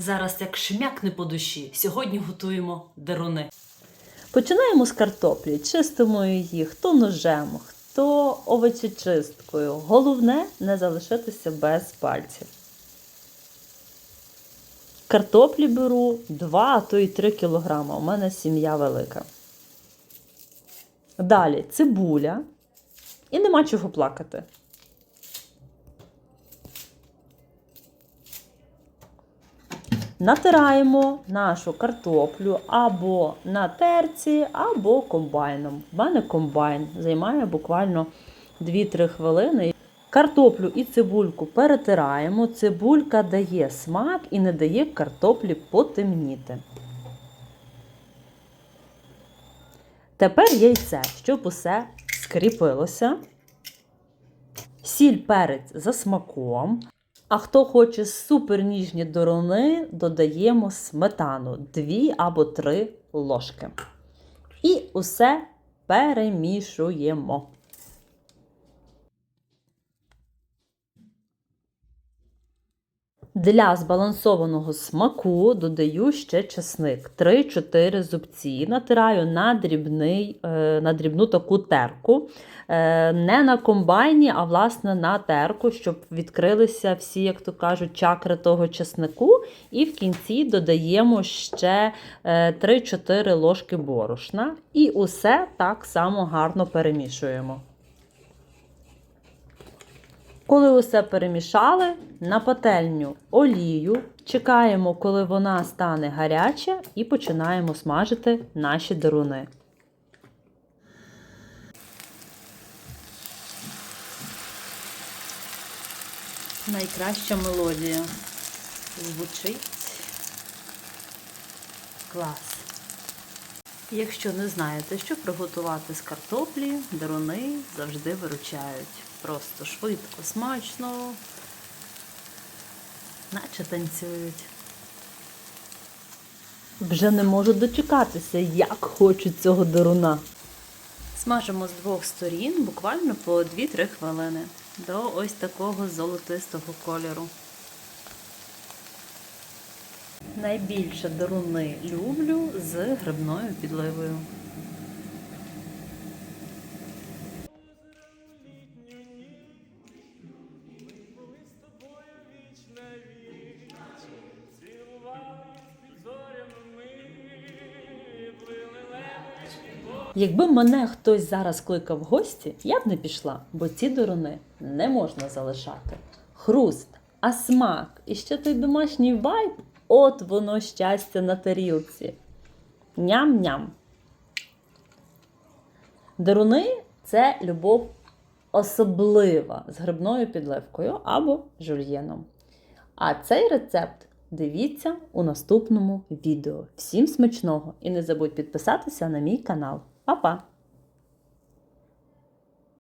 Зараз як шмякне по душі. Сьогодні готуємо деруни. Починаємо з картоплі, чистимо її хто ножем, хто овочечисткою. Головне не залишитися без пальців. Картоплі беру 2, а то й 3 кілограма. У мене сім'я велика. Далі цибуля. І нема чого плакати. Натираємо нашу картоплю або на терці, або комбайном. У мене комбайн займає буквально 2-3 хвилини. Картоплю і цибульку перетираємо. Цибулька дає смак і не дає картоплі потемніти. Тепер яйце, щоб усе скріпилося. Сіль перець за смаком. А хто хоче суперніжні дорони, додаємо сметану 2 або 3 ложки. І усе перемішуємо. Для збалансованого смаку додаю ще чесник 3-4 зубці. Натираю на, дрібний, е, на дрібну таку терку. Е, Не на комбайні, а власне на терку, щоб відкрилися всі, як то кажуть, чакри того чеснику. І в кінці додаємо ще е, 3-4 ложки борошна. І усе так само гарно перемішуємо. Коли усе перемішали, на пательню олію, чекаємо, коли вона стане гаряча, і починаємо смажити наші деруни. Найкраща мелодія звучить клас. Якщо не знаєте, що приготувати з картоплі, деруни завжди виручають. Просто швидко, смачно, наче танцюють. Вже не можу дочекатися, як хочу цього деруна. Смажимо з двох сторін буквально по 2-3 хвилини до ось такого золотистого кольору. Найбільше деруни люблю з грибною підливою. Якби мене хтось зараз кликав в гості, я б не пішла, бо ці дорони не можна залишати. Хруст, а смак і ще той домашній вайб от воно щастя на тарілці. Ням-ням. Деруни це любов особлива з грибною підливкою або жульєном. А цей рецепт дивіться у наступному відео. Всім смачного! І не забудь підписатися на мій канал. Па-па!